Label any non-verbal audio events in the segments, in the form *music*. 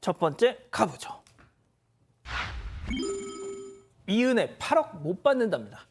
첫 번째 가보죠. 이은혜 8억 못 받는답니다.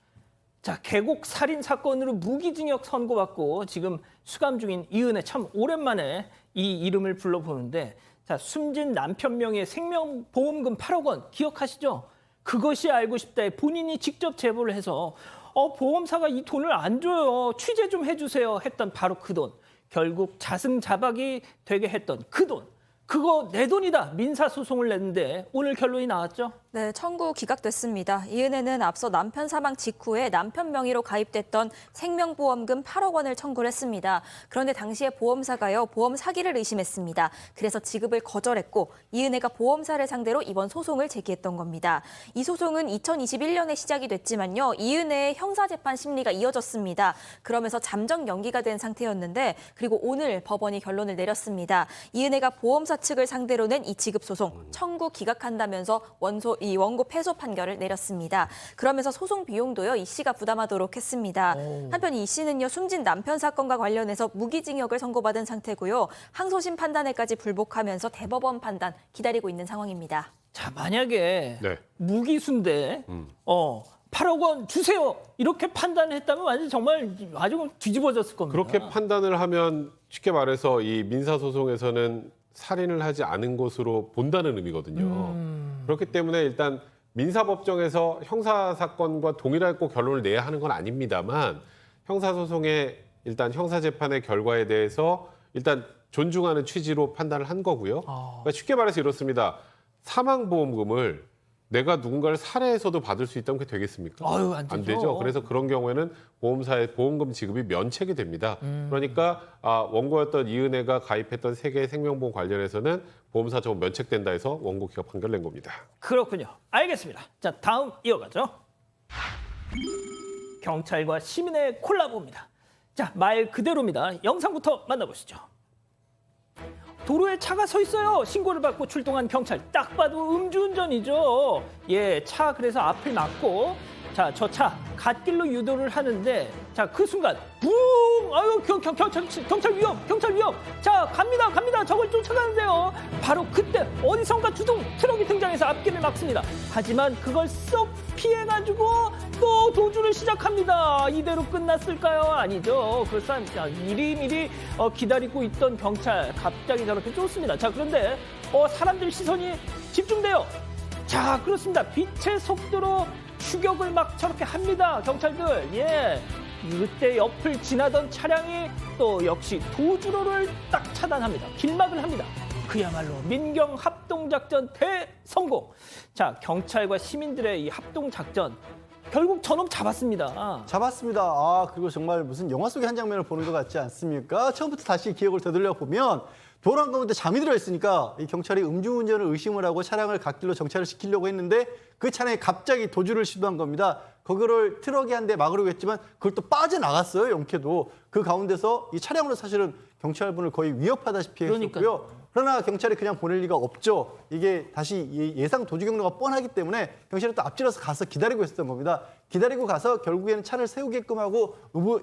자, 계곡 살인 사건으로 무기징역 선고받고 지금 수감 중인 이은혜 참 오랜만에 이 이름을 불러보는데 자, 숨진 남편 명의 생명보험금 8억 원 기억하시죠? 그것이 알고 싶다에 본인이 직접 제보를 해서 어, 보험사가 이 돈을 안 줘요. 취재 좀 해주세요. 했던 바로 그 돈. 결국 자승자박이 되게 했던 그 돈. 그거 내 돈이다. 민사소송을 냈는데 오늘 결론이 나왔죠? 네, 청구 기각됐습니다. 이은혜는 앞서 남편 사망 직후에 남편 명의로 가입됐던 생명보험금 8억 원을 청구를 했습니다. 그런데 당시에 보험사가요, 보험 사기를 의심했습니다. 그래서 지급을 거절했고 이은혜가 보험사를 상대로 이번 소송을 제기했던 겁니다. 이 소송은 2021년에 시작이 됐지만요, 이은혜의 형사재판 심리가 이어졌습니다. 그러면서 잠정 연기가 된 상태였는데 그리고 오늘 법원이 결론을 내렸습니다. 이은혜가 보험사 측을 상대로 낸 이 지급 소송 청구 기각한다면서 원소 이 원고 패소 판결을 내렸습니다. 그러면서 소송 비용도요 이 씨가 부담하도록 했습니다. 한편 이 씨는요 숨진 남편 사건과 관련해서 무기징역을 선고받은 상태고요 항소심 판단에까지 불복하면서 대법원 판단 기다리고 있는 상황입니다. 자, 만약에 네. 무기수인데 어 8억 원 주세요 이렇게 판단했다면 완전 정말 아주 뒤집어졌을 겁니다. 그렇게 판단을 하면 쉽게 말해서 이 민사 소송에서는 살인을 하지 않은 것으로 본다는 의미거든요. 음. 그렇기 때문에 일단 민사법정에서 형사 사건과 동일할 거 결론을 내야 하는 건 아닙니다만 형사 소송의 일단 형사 재판의 결과에 대해서 일단 존중하는 취지로 판단을 한 거고요. 아. 그러니까 쉽게 말해서 이렇습니다. 사망보험금을 내가 누군가를 살해해서도 받을 수 있다면 그게 되겠습니까? 아유, 안 되죠. 그래서 그런 경우에는 보험사의 보험금 지급이 면책이 됩니다. 음. 그러니까 아, 원고였던 이은혜가 가입했던 세 개의 생명보험 관련해서는 보험사 적용 면책된다 해서 원고 기각 판결 낸 겁니다. 그렇군요. 알겠습니다. 자, 다음 이어가죠. 경찰과 시민의 콜라보입니다. 자, 말 그대로입니다. 영상부터 만나보시죠. 도로에 차가 서 있어요. 신고를 받고 출동한 경찰. 딱 봐도 음주운전이죠. 예, 차 그래서 앞을 막고 자, 저 차 갓길로 유도를 하는데 자, 그 순간 붕! 아유, 경, 경, 경찰 경찰 위험. 경찰 위험. 자, 갑니다. 갑니다. 저걸 쫓아가는데요. 바로 그때 어디선가 주둥 트럭이 등장해서 앞길을 막습니다. 하지만 그걸 쏙 피해 가지고 또 도주를 시작합니다. 이대로 끝났을까요? 아니죠. 그 사람 자, 미리 미리 어, 기다리고 있던 경찰 갑자기 저렇게 쫓습니다. 자, 그런데 어, 사람들 시선이 집중돼요. 자, 그렇습니다. 빛의 속도로 추격을 막 저렇게 합니다. 경찰들. 예. 이때 옆을 지나던 차량이 또 역시 도주로를 딱 차단합니다. 길막을 합니다. 그야말로 민경 합동작전 대성공. 자, 경찰과 시민들의 이 합동작전. 결국 저놈 잡았습니다. 잡았습니다. 아, 그리고 정말 무슨 영화 속의 한 장면을 보는 것 같지 않습니까? 처음부터 다시 기억을 되돌려 보면 도로 한 가운데 잠이 들어 있으니까 이 경찰이 음주운전을 의심을 하고 차량을 갓길로 정차를 시키려고 했는데 그 차량이 갑자기 도주를 시도한 겁니다. 그거를 트럭이 한 대 막으려고 했지만 그걸 또 빠져나갔어요, 영케도. 그 가운데서 이 차량으로 사실은 경찰분을 거의 위협하다시피 그러니까요. 했었고요. 그러나 경찰이 그냥 보낼 리가 없죠. 이게 다시 예- 예상 도주 경로가 뻔하기 때문에 경찰이 또 앞질러서 가서 기다리고 있었던 겁니다. 기다리고 가서 결국에는 차를 세우게끔 하고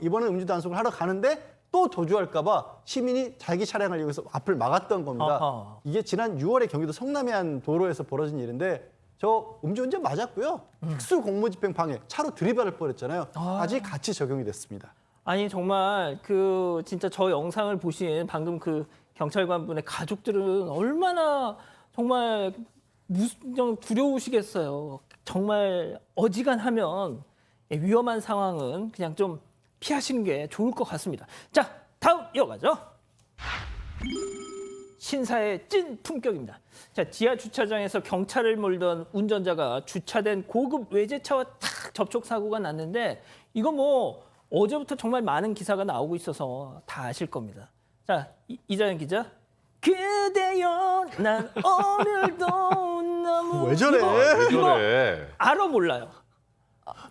이번엔 음주 단속을 하러 가는데 또 도주할까봐 시민이 자기 차량을 이용해서 앞을 막았던 겁니다. 아하. 이게 지난 6월에 경기도 성남의 한 도로에서 벌어진 일인데 저 음주운전 맞았고요. 특수 공무집행 방해 차로 들이받을 뻔했잖아요. 아직 같이 적용이 됐습니다. 아니 정말 그 진짜 저 영상을 보신 방금 그 경찰관 분의 가족들은 얼마나 정말 무슨 두려우시겠어요. 정말 어지간하면 위험한 상황은 그냥 좀 피하시는 게 좋을 것 같습니다. 자, 다음 이어가죠. 신사의 찐 품격입니다. 자, 지하 주차장에서 경찰을 몰던 운전자가 주차된 고급 외제차와 탁 접촉 사고가 났는데 이거 뭐 어제부터 정말 많은 기사가 나오고 있어서 다 아실 겁니다. 자, 이- 이자연 기자. 그대여 난 오늘도 *laughs* 너무 왜 저래? 이거, 왜 이거 저래? 알아 몰라요.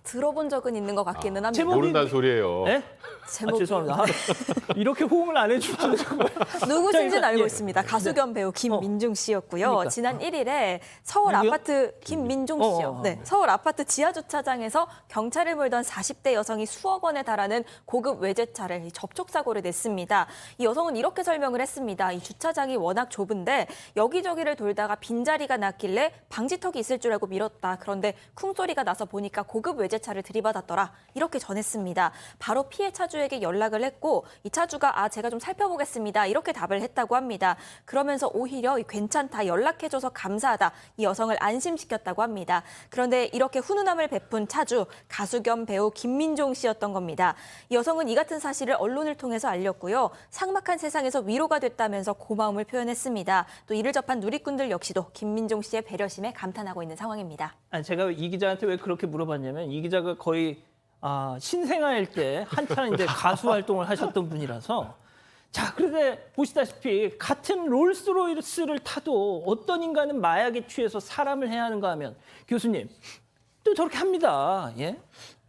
들어본 적은 있는 것 같기는 합니다. 제목- 모른다는 소리예요. 네? 아, 제목이 죄송합니다. 아, *laughs* 이렇게 호응을 안 해주시는 정말. 누구신지는 알고 예. 있습니다. 가수 겸 배우 김민중 씨였고요. 그러니까. 지난 1일에 서울 누구요? 아파트 김민중 어, 씨요. 어, 어. 네, 서울 아파트 지하 주차장에서 경찰을 물던 40대 여성이 수억 원에 달하는 고급 외제차를 접촉 사고를 냈습니다. 이 여성은 이렇게 설명을 했습니다. 이 주차장이 워낙 좁은데 여기저기를 돌다가 빈자리가 났길래 방지턱이 있을 줄 알고 밀었다. 그런데 쿵 소리가 나서 보니까 고급 외제차를 들이받았더라. 이렇게 전했습니다. 바로 피해 차주 에게 연락을 했고 이 차주가 아 제가 좀 살펴보겠습니다. 이렇게 답을 했다고 합니다. 그러면서 오히려 이 괜찮다 연락해줘서 감사하다 이 여성을 안심시켰다고 합니다. 그런데 이렇게 훈훈함을 베푼 차주 가수 겸 배우 김민종 씨였던 겁니다. 이 여성은 이 같은 사실을 언론을 통해서 알렸고요. 삭막한 세상에서 위로가 됐다면서 고마움을 표현했습니다. 또 이를 접한 누리꾼들 역시도 김민종 씨의 배려심에 감탄하고 있는 상황입니다. 아니, 제가 이 기자한테 왜 그렇게 물어봤냐면 이 기자가 거의 아, 신생아일 때 한참 이제 가수 활동을 하셨던 분이라서 자, 그런데 보시다시피 같은 롤스로이스를 타도 어떤 인간은 마약에 취해서 사람을 해야 하는가 하면 교수님 또 저렇게 합니다. 예?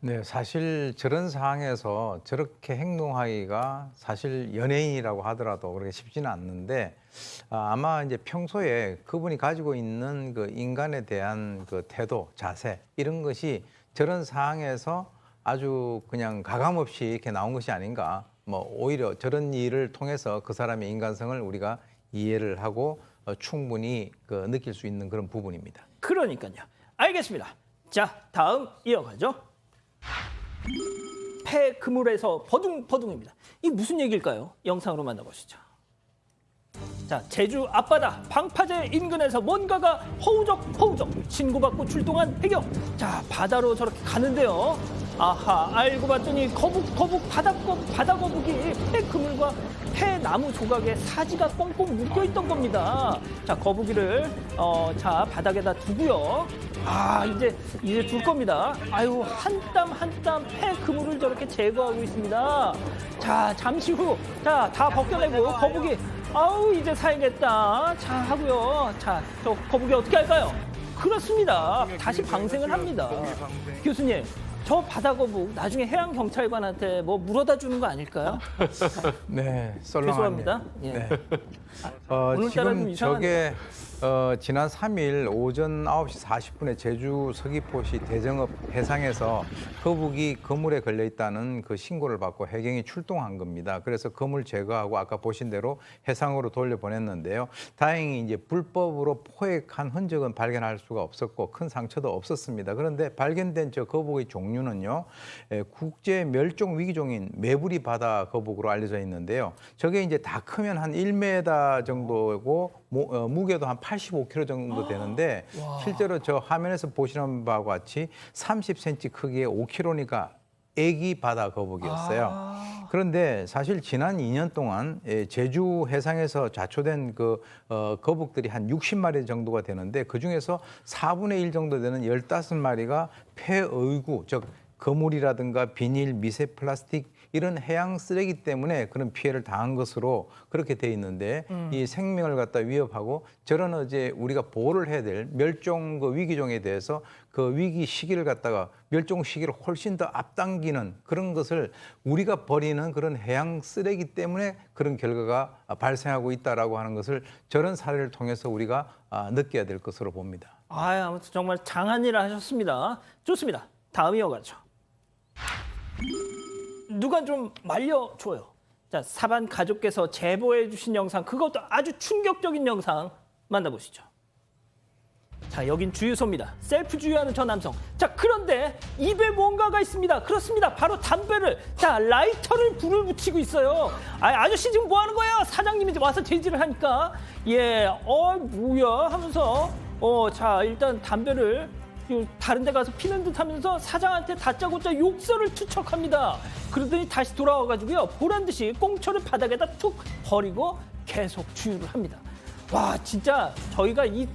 네, 사실 저런 상황에서 저렇게 행동하기가 사실 연예인이라고 하더라도 그렇게 쉽지는 않는데 아, 아마 이제 평소에 그분이 가지고 있는 그 인간에 대한 그 태도, 자세 이런 것이 저런 상황에서 아주 그냥 가감 없이 이렇게 나온 것이 아닌가. 뭐 오히려 저런 일을 통해서 그 사람의 인간성을 우리가 이해를 하고 어, 충분히 그 느낄 수 있는 그런 부분입니다. 그러니까요. 알겠습니다. 자, 다음 이어가죠. 폐 그물에서 버둥버둥입니다. 이 무슨 얘기일까요? 영상으로 만나보시죠. 자, 제주 앞바다 방파제 인근에서 뭔가가 허우적 허우적 신고받고 출동한 배경. 자, 바다로 저렇게 가는데요. 아하, 알고 봤더니 거북 거북 바다 거 바다 거북이 폐 그물과 폐 나무 조각에 사지가 꽁꽁 묶여 있던 겁니다. 자, 거북이를 어, 자 바닥에다 두고요. 아, 이제 이제 둘 겁니다. 아유, 한 땀 한 땀 폐 그물을 저렇게 제거하고 있습니다. 자, 잠시 후, 자, 다 벗겨내고 거북이 아우 이제 살겠다. 자 하고요. 자, 저 거북이 어떻게 할까요? 그렇습니다. 다시 방생을 합니다. 교수님, 저 바다 거북 나중에 해양 경찰관한테 뭐 물어다 주는 거 아닐까요? *laughs* 네, 죄송합니다. 썰렁합니다. 예. 네. 어, 오늘따라 좀 지금 이상한데. 저게 어, 지난 3일 오전 9시 40분에 제주 서귀포시 대정읍 해상에서 거북이 그물에 걸려 있다는 그 신고를 받고 해경이 출동한 겁니다. 그래서 그물 제거하고 아까 보신 대로 해상으로 돌려보냈는데요. 다행히 이제 불법으로 포획한 흔적은 발견할 수가 없었고 큰 상처도 없었습니다. 그런데 발견된 저 거북의 종류는요, 에, 국제 멸종 위기종인 메부리 바다 거북으로 알려져 있는데요. 저게 이제 다 크면 한 1m 정도고 무, 어, 무게도 한 85kg 정도 되는데 실제로 저 화면에서 보시는 바와 같이 30cm 크기의 5kg니까 애기 바다 거북이었어요. 그런데 사실 지난 2년 동안 예, 제주 해상에서 자초된 그 어, 거북들이 한 60마리 정도가 되는데 그 중에서 4분의 1 정도 되는 15마리가 폐의구 즉 거물이라든가 비닐, 미세 플라스틱 이런 해양 쓰레기 때문에 그런 피해를 당한 것으로 그렇게 돼 있는데 이 생명을 갖다 위협하고 저런 어제 우리가 보호를 해야 될 멸종 그 위기종에 대해서 그 위기 시기를 갖다가 멸종 시기를 훨씬 더 앞당기는 그런 것을 우리가 버리는 그런 해양 쓰레기 때문에 그런 결과가 발생하고 있다라고 하는 것을 저런 사례를 통해서 우리가 아, 느껴야 될 것으로 봅니다. 아, 아무튼 정말 장한 일을 하셨습니다. 좋습니다. 다음 이어가죠. 누가 좀 말려줘요. 자, 사반 가족께서 제보해 주신 영상, 그것도 아주 충격적인 영상 만나보시죠. 자, 여긴 주유소입니다. 셀프 주유하는 저 남성. 자, 그런데 입에 뭔가가 있습니다. 그렇습니다. 바로 담배를, 자, 라이터를 불을 붙이고 있어요. 아, 아저씨 지금 뭐 하는 거예요? 사장님이 와서 제지를 하니까, 예, 어, 뭐야? 하면서, 어, 자, 일단 담배를 요 다른 데 가서 피는 듯 하면서 사장한테 다짜고짜 욕설을 투척합니다. 그러더니 다시 돌아와가지고요. 보란 듯이 꽁초를 바닥에다 툭 버리고 계속 주유를 합니다. 와, 진짜 저희가 이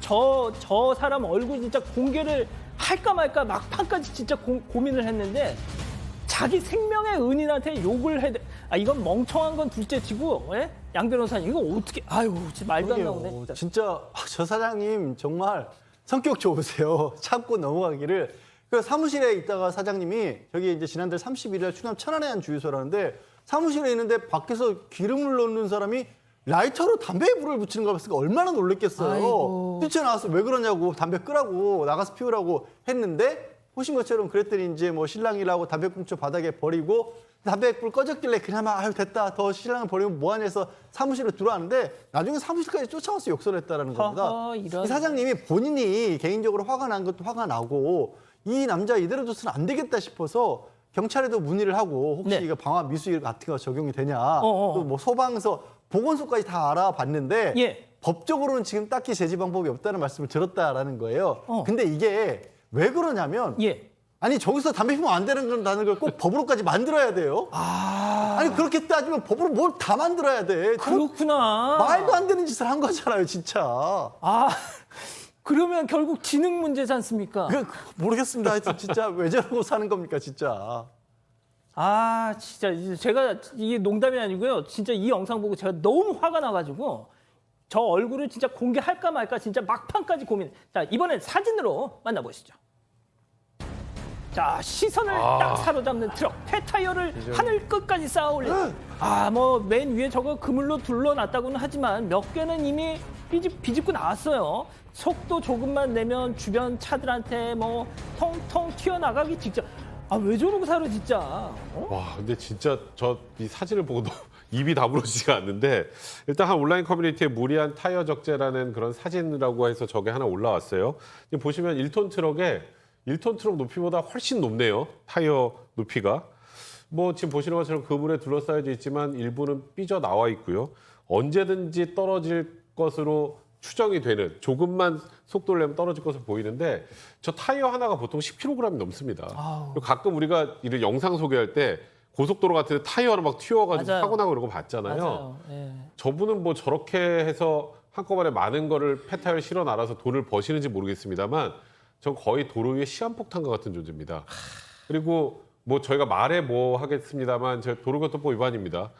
저, 저 사람 얼굴 진짜 공개를 할까 말까 막판까지 진짜 고, 고민을 했는데 자기 생명의 은인한테 욕을 해. 아, 이건 멍청한 건 둘째 치고, 예? 양 변호사님, 이거 어떻게, 아유, 진짜 말도 안 나오네. 진짜. 진짜 아, 저 사장님 정말 성격 좋으세요. *laughs* 참고 넘어가기를 그 사무실에 있다가 사장님이 저기 이제 지난달 31일 충남 천안의 한 주유소라는데 사무실에 있는데 밖에서 기름을 넣는 사람이 라이터로 담배에 불을 붙이는 거 봤으니까 얼마나 놀랬겠어요. 뛰쳐나와서 왜 그러냐고 담배 끄라고 나가서 피우라고 했는데 보신 것처럼 그랬더니 이제 뭐 신랑이라고 담배꽁초 바닥에 버리고 담배 불 꺼졌길래 그나마 아유 됐다 더 신랑을 버리면 뭐하냐 해서 사무실로 들어왔는데 나중에 사무실까지 쫓아와서 욕설을 했다라는 겁니다. 허허, 이런. 이 사장님이 본인이 개인적으로 화가 난 것도 화가 나고 이 남자 이대로 둬서는 안 되겠다 싶어서 경찰에도 문의를 하고 혹시 네. 이거 방화 미수일 같은 거 적용이 되냐 어어. 또뭐 소방서 보건소까지 다 알아봤는데 예. 법적으로는 지금 딱히 제지 방법이 없다는 말씀을 들었다라는 거예요. 어. 근데 이게 왜 그러냐면 예. 아니 저기서 담배 피우면 안 되는 건다는 걸 꼭 법으로까지 만들어야 돼요. 아, 아니 그렇게 따지면 법으로 뭘 다 만들어야 돼. 저 그렇구나. 말도 안 되는 짓을 한 거잖아요, 진짜. 아, 그러면 결국 지능 문제지 않습니까? 그, 모르겠습니다. 하여튼 진짜 왜 저러고 사는 겁니까, 진짜. 아, 진짜 제가 이게 농담이 아니고요. 진짜 이 영상 보고 제가 너무 화가 나가지고 저 얼굴을 진짜 공개할까 말까 진짜 막판까지 고민. 자, 이번엔 사진으로 만나보시죠. 자, 시선을 딱 사로잡는 트럭. 폐타이어를 하늘 끝까지 쌓아 올린. 아, 뭐 맨 위에 저거 그물로 둘러놨다고는 하지만 몇 개는 이미 비집, 비집고 나왔어요. 속도 조금만 내면 주변 차들한테 뭐 통통 튀어나가기 직전. 아, 왜 저러고 살아 진짜. 어? 와, 근데 진짜 저 이 사진을 보고도 *laughs* 입이 다물어지지가 않는데 일단 한 온라인 커뮤니티에 무리한 타이어 적재라는 그런 사진이라고 해서 저게 하나 올라왔어요. 보시면 1톤 트럭에 1톤 트럭 높이보다 훨씬 높네요. 타이어 높이가. 뭐 지금 보시는 것처럼 그물에 둘러싸여져 있지만 일부는 삐져 나와 있고요. 언제든지 떨어질 것으로 추정이 되는 조금만 속도를 내면 떨어질 것으로 보이는데 저 타이어 하나가 보통 10kg이 넘습니다. 아우. 그리고 가끔 우리가 이런 영상 소개할 때 고속도로 같은 데 타이어 하나 막 튀어가지고 맞아요. 사고 나고 거 봤잖아요. 예. 저분은 뭐 저렇게 해서 한꺼번에 많은 거를 폐타이어를 실어 날아서 돈을 버시는지 모르겠습니다만 전 거의 도로 위에 시한폭탄과 같은 존재입니다. 그리고 뭐 저희가 말해 뭐 하겠습니다만 저 도로교통법 위반입니다.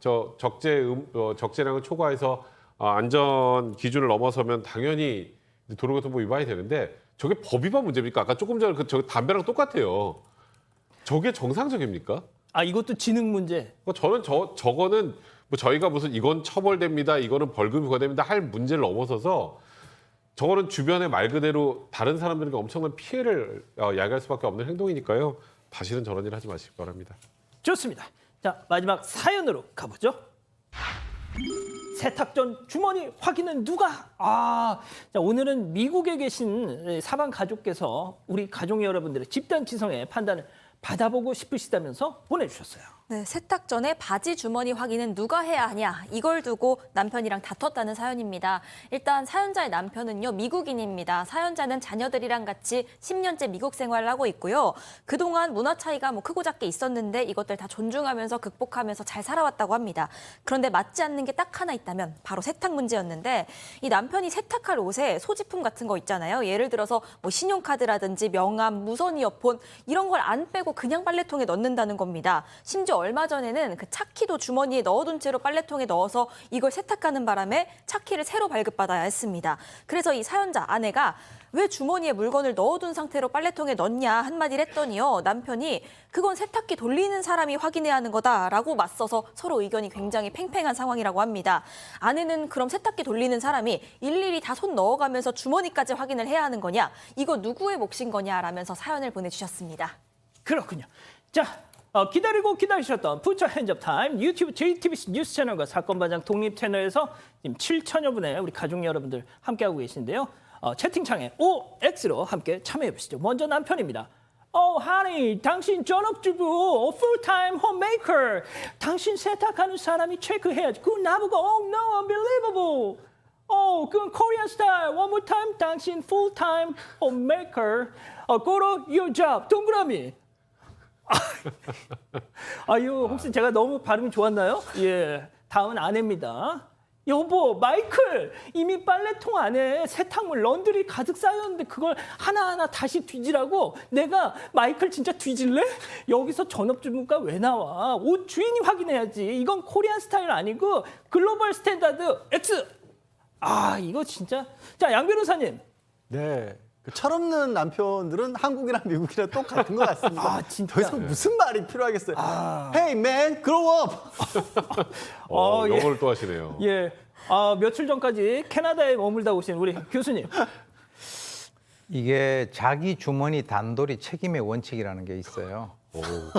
저 적재 음, 어, 적재량을 초과해서 아, 안전 기준을 넘어서면 당연히 도로교통법 위반이 되는데 저게 법 위반 문제입니까? 아까 조금 전에 그저 담배랑 똑같아요. 저게 정상적입니까? 아, 이것도 지능 문제. 뭐 저는 저 저거는 뭐 저희가 무슨 이건 처벌됩니다, 이거는 벌금이 부과됩니다 할 문제를 넘어서서 저거는 주변에 말 그대로 다른 사람들에게 엄청난 피해를 어, 야기할 수밖에 없는 행동이니까요. 다시는 저런 일 하지 마시기 바랍니다. 좋습니다. 자, 마지막 사연으로 가보죠. 세탁 전 주머니 확인은 누가? 아, 자, 오늘은 미국에 계신 사방 가족께서 우리 가족 여러분들의 집단 지성의 판단을 받아보고 싶으시다면서 보내주셨어요. 네, 세탁 전에 바지 주머니 확인은 누가 해야 하냐 이걸 두고 남편이랑 다퉜다는 사연입니다. 일단 사연자의 남편은요 미국인입니다. 사연자는 자녀들이랑 같이 10년째 미국 생활을 하고 있고요. 그동안 문화 차이가 뭐 크고 작게 있었는데 이것들 다 존중하면서 극복하면서 잘 살아왔다고 합니다. 그런데 맞지 않는 게 딱 하나 있다면 바로 세탁 문제였는데 이 남편이 세탁할 옷에 소지품 같은 거 있잖아요. 예를 들어서 뭐 신용카드라든지 명함, 무선 이어폰 이런 걸 안 빼고 그냥 빨래통에 넣는다는 겁니다. 심지어 얼마 전에는 그 차키도 주머니에 넣어둔 채로 빨래통에 넣어서 이걸 세탁하는 바람에 차키를 새로 발급받아야 했습니다. 그래서 이 사연자 아내가 왜 주머니에 물건을 넣어둔 상태로 빨래통에 넣냐 한마디를 했더니요. 남편이 그건 세탁기 돌리는 사람이 확인해야 하는 거다라고 맞서서 서로 의견이 굉장히 팽팽한 상황이라고 합니다. 아내는 그럼 세탁기 돌리는 사람이 일일이 다 손 넣어가면서 주머니까지 확인을 해야 하는 거냐? 이거 누구의 몫인 거냐라면서 사연을 보내주셨습니다. 그렇군요. 자, 어, 기다리고 기다리셨던 부처 핸즈업 타임 유튜브 JTBC 뉴스 채널과 사건 반장 독립 채널에서 지금 7천여 분의 우리 가족 여러분들 함께하고 계신데요. 어, 채팅창에 OX로 함께 참여해 보시죠. 먼저 남편입니다. Oh, honey, 당신 전업주부, full-time homemaker. 당신 세탁하는 사람이 체크해야지. 그건 나보고, oh no, unbelievable. Oh, 그건 Korean style. One more time. 당신 full-time homemaker. 어, to your job. 동그라미. 아유, 혹시 제가 너무 발음이 좋았나요? 예. 다음은 아내입니다. 여보, 마이클! 이미 빨래통 안에 세탁물, 런드리 가득 쌓였는데 그걸 하나하나 다시 뒤지라고? 내가 마이클 진짜 뒤질래? 여기서 전업주부가 왜 나와? 옷 주인이 확인해야지. 이건 코리안 스타일 아니고 글로벌 스탠다드 X! 아, 이거 진짜. 자, 양 변호사님. 네. 그 철없는 남편들은 한국이랑 미국이랑 똑같은 것 같습니다. 아, 진짜? 더 이상 무슨 말이 필요하겠어요. Hey man, grow up. *laughs* 어, 어, 예. 영어를 또 하시네요. 예. 아, 며칠 전까지 캐나다에 머물다 오신 우리 교수님. 이게 자기 주머니 단돌이 책임의 원칙이라는 게 있어요.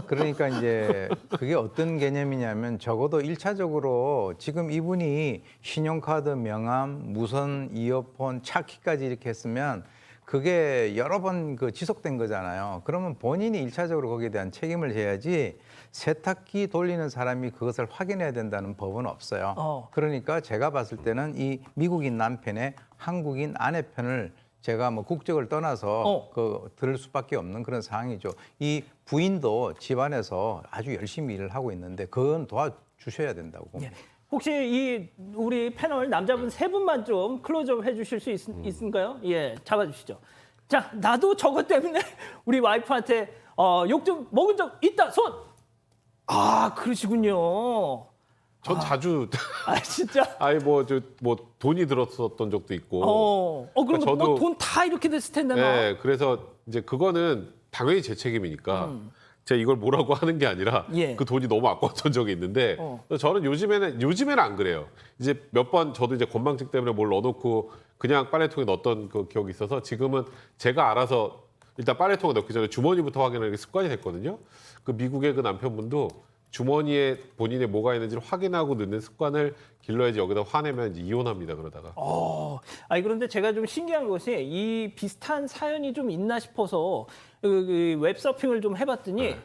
그러니까 이제 그게 어떤 개념이냐면 적어도 일차적으로 지금 이분이 신용카드 명함, 무선 이어폰, 차키까지 이렇게 했으면 그게 여러 번 그 지속된 거잖아요. 그러면 본인이 일차적으로 거기에 대한 책임을 져야지 세탁기 돌리는 사람이 그것을 확인해야 된다는 법은 없어요. 어. 그러니까 제가 봤을 때는 이 미국인 남편의 한국인 아내 편을 제가 뭐 국적을 떠나서 어. 그 들을 수밖에 없는 그런 상황이죠. 이 부인도 집안에서 아주 열심히 일을 하고 있는데 그건 도와주셔야 된다고 봅니다. 예. 혹시 이 우리 패널 남자분 세 분만 좀 클로즈업 해주실 수 있, 은가요 예, 잡아주시죠. 자, 나도 저것 때문에 *laughs* 우리 와이프한테 어, 욕 좀 먹은 적 있다. 손. 아, 그러시군요. 전 자주 *laughs* *laughs* 아, 진짜. 아예 뭐저 뭐 돈이 들었었던 적도 있고. 어, 어 그럼 그러니까 뭐 저도- 돈다 이렇게 됐을 텐데. 막. 네, 그래서 이제 그거는 당연히 제 책임이니까 제가 이걸 뭐라고 하는 게 아니라 음. 예. 그 돈이 너무 아까웠던 적이 있는데 어. 저는 요즘에는 요즘에는 안 그래요. 이제 몇 번 저도 이제 건망증 때문에 뭘 넣어놓고 그냥 빨래통에 넣었던 그 기억이 있어서 지금은 제가 알아서 일단 빨래통에 넣기 전에 주머니부터 확인하는 게 습관이 됐거든요. 그 미국의 그 남편분도 주머니에 본인의 뭐가 있는지를 확인하고 넣는 습관을 길러야지 여기다 화내면 이제 이혼합니다 그러다가. 어, 아니 그런데 제가 좀 신기한 것이 이 비슷한 사연이 좀 있나 싶어서 그, 그 웹서핑을 좀 해봤더니 네.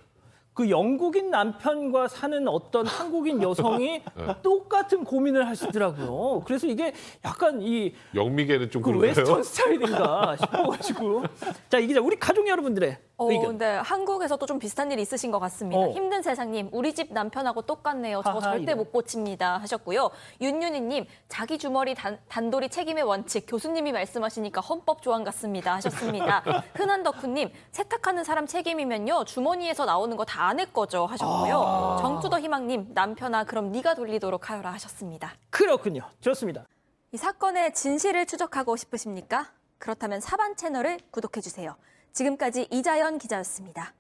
그 영국인 남편과 사는 어떤 한국인 여성이 *laughs* 네. 똑같은 고민을 하시더라고요. 그래서 이게 약간 이 영미계는 좀그 그런가요? 웨스턴 스타일인가 싶어가지고 *laughs* 자이 기자 우리 가족 여러분들의 어, 의견. 근데 한국에서도 좀 비슷한 일이 있으신 것 같습니다. 어. 힘든 세상님, 우리 집 남편하고 똑같네요. 저거 하하, 절대 이런. 못 고칩니다. 하셨고요. 윤윤희님, 자기 주머니 단, 단돌이 책임의 원칙, 교수님이 말씀하시니까 헌법 조항 같습니다. 하셨습니다. *laughs* 흔한 덕후님, 세탁하는 사람 책임이면요. 주머니에서 나오는 거다 아내 거죠. 하셨고요. 아. 정투더 희망님, 남편아, 그럼 네가 돌리도록 하여라. 하셨습니다. 그렇군요. 좋습니다. 이 사건의 진실을 추적하고 싶으십니까? 그렇다면 사반 채널을 구독해 주세요. 지금까지 이자연 기자였습니다.